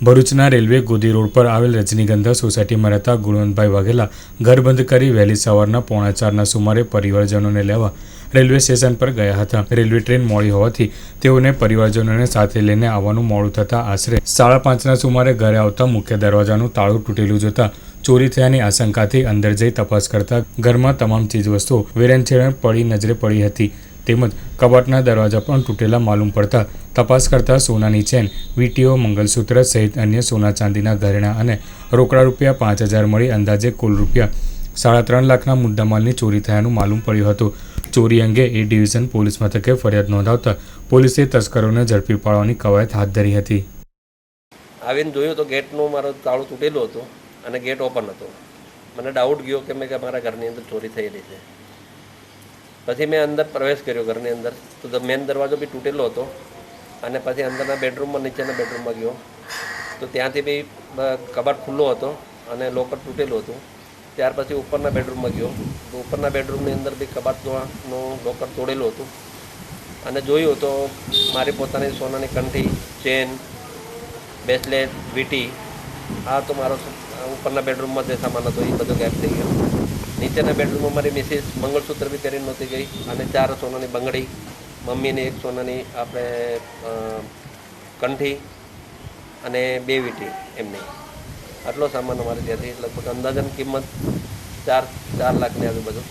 ભરૂચના railway ગોદી road પર આવેલ રજનીગંધા સોસાયટીમાં રહેતા ગુણવંતભાઈ વાઘેલા ઘર બંધ કરી વહેલી સવારના પોણા ચારના સુમારે પરિવારજનોને લેવા રેલવે સ્ટેશન પર ગયા હતા. રેલવે ટ્રેન મોડી હોવાથી તેઓને પરિવારજનોને સાથે લઈને આવવાનું મોડું થતાં આશરે સાડા પાંચના સુમારે ઘરે આવતા મુખ્ય દરવાજાનું તાળું તૂટેલું જોતા ચોરી થયાની આશંકાથી અંદર જઈ તપાસ કરતા ઘરમાં તમામ ચીજવસ્તુઓ વેરંછેરણ પડી નજરે પડી હતી. તેમજ કબાટના દરવાજા પણ તૂટેલા માલુમ પડતા તપાસ કરતા સોનાની ચેન, વીટીઓ, મંગલસૂત્ર સહિત અન્ય સોના ચાંદીના ઘરેણાં અને રોકડા રૂપિયા પાંચ હજાર મળી અંદાજે કુલ રૂપિયા સાડા ત્રણ લાખના મુદ્દામાલની ચોરી થયાનું માલુમ પડ્યું હતું. ચોરી અંગે એ ડિવિઝન પોલીસ મથકે ફરિયાદ નોંધાવતા પોલીસે તસ્કરોને ઝડપી પાડવાની કવાયત હાથ ધરી હતી. આવીને જોયું તો ગેટનું મારો તાળું તૂટેલું હતું અને ગેટ ઓપન હતો. મને ડાઉટ ગયો કે મેં કે મારા ઘરની અંદર ચોરી થયેલી છે. પછી મેં અંદર પ્રવેશ કર્યો ઘરની અંદર. તો મેન દરવાજો બી તૂટેલો હતો. અને પછી અંદરના બેડરૂમમાં નીચેના બેડરૂમમાં ગયો. તો ત્યાંથી બી કબાટ ખુલ્લો હતો અને લોકર તૂટેલું હતું. ત્યાર પછી ઉપરના બેડરૂમમાં ગયો. તો ઉપરના બેડરૂમની અંદર બી કબાટનું લોકર તોડેલું હતું. અને જોયું તો મારી પોતાની સોનાની કંઠી, ચેન બ્રેસલેટ વીટી આ તો મારો ઉપરના બેડરૂમમાં જે સામાન હતો એ બધો ગેપ થઈ ગયો. નીચેના બેડરૂમમાં મારી મિસિસ મંગળસૂત્ર બી પહેરી નહોતી ગઈ અને ચાર સોનાની બંગડી, મમ્મીની એક સોનાની આપણે કંઠી અને બે વીટી એમની. આટલો સામાન અમારે ત્યાંથી લગભગ અંદાજન કિંમત ચાર ચાર લાખની આજુબાજુ.